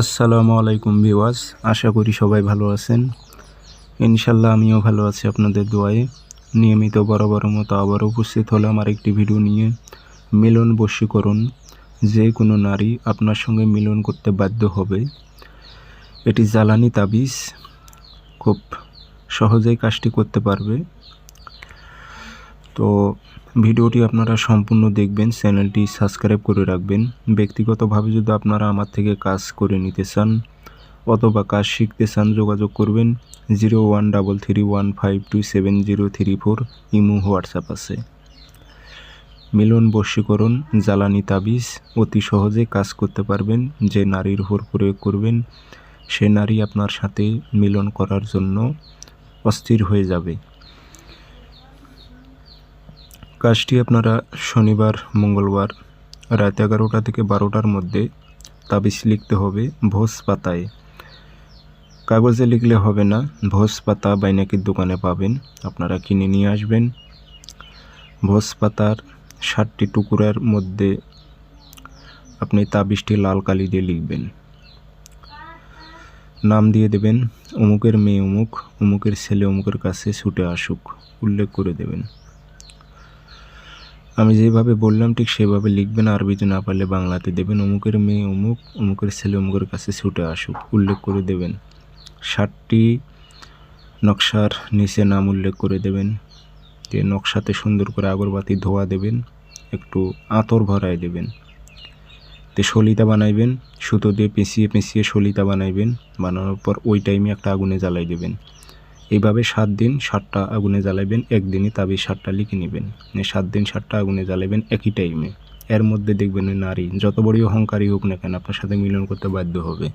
আসসালামু আলাইকুম ভিওয়াস আশা করি সবাই ভালো আছেন। ইনশাল্লাহ আমিও ভালো আছি আপনাদের দোয়ায়। নিয়মিত বরাবর মতো আবার উপস্থিত হলাম আরেকটি ভিডিও নিয়ে। মিলন বশীকরণ, যে কোনো নারী আপনার সঙ্গে মিলন করতে বাধ্য হবে। এটি জ্বালানি তাবিজ, খুব সহজেই কাজটি করতে পারবে। তো ভিডিওটি আপনারা সম্পূর্ণ দেখবেন, চ্যানেলটি সাবস্ক্রাইব করে রাখবেন। ব্যক্তিগতভাবে যদি আপনারা আমার থেকে কাজ করে নিতে চান অথবা কাজ শিখতে চান, যোগাযোগ করবেন zero one double three one five two seven zero three four imo WhatsApp আছে। মিলন বশীকরণ জ্বালানি তাবিজ, অতি সহজে কাজ করতে পারবেন, যে নারীর উপর প্রয়োগ করবেন, সে নারী আপনার সাথে মিলন করার জন্য অস্থির হয়ে যাবে। কাজটি আপনারা শনিবার, মঙ্গলবার রাত এগারোটা থেকে বারোটার মধ্যে তাবিজ লিখতে হবে ভোজ পাতায়। কাগজে লিখলে হবে না, ভোজ পাতা বাইনাকির দোকানে পাবেন, আপনারা কিনে নিয়ে আসবেন। ভোজ পাতার ষাটটি টুকরার মধ্যে আপনি তাবিজটি লাল কালি দিয়ে লিখবেন। নাম দিয়ে দেবেন অমুকের মেয়ে অমুক অমুকের ছেলে অমুকের কাছে ছুটে আসুক। উল্লেখ করে দেবেন। আমি যেভাবে বললাম, ঠিক সেভাবে লিখবেন। আরবিতে না পারলে বাংলাতে দেবেন। অমুকের মেয়ে অমুক, অমুকের ছেলে অমুকের কাছে ছুটে আসুক। উল্লেখ করে দেবেন। ষাটটি নকশার নিচে নাম উল্লেখ করে দেবেন। যে নকশাতে সুন্দর করে আগরবাতি ধোয়া দেবেন। একটু আতর ভরায় দেবেন। তে সলিতা বানাইবেন। সুতো দিয়ে পেঁচিয়ে পেঁচিয়ে সলিতা বানাইবেন। বানানোর পর ওই টাইমে একটা আগুনে জ্বালাই দেবেন। এইভাবে সাত দিন সাতটা আগুনে জ্বালাবেন একদিনই তাবি সাতটা লিখে নেবেন। মানে সাত দিন সাতটা আগুনে জ্বালাবেন একই টাইমে এর মধ্যে দেখবেন নারী, যত বড়ই অহংকারী হোক না কেন আপনার সাথে মিলন করতে বাধ্য হবে।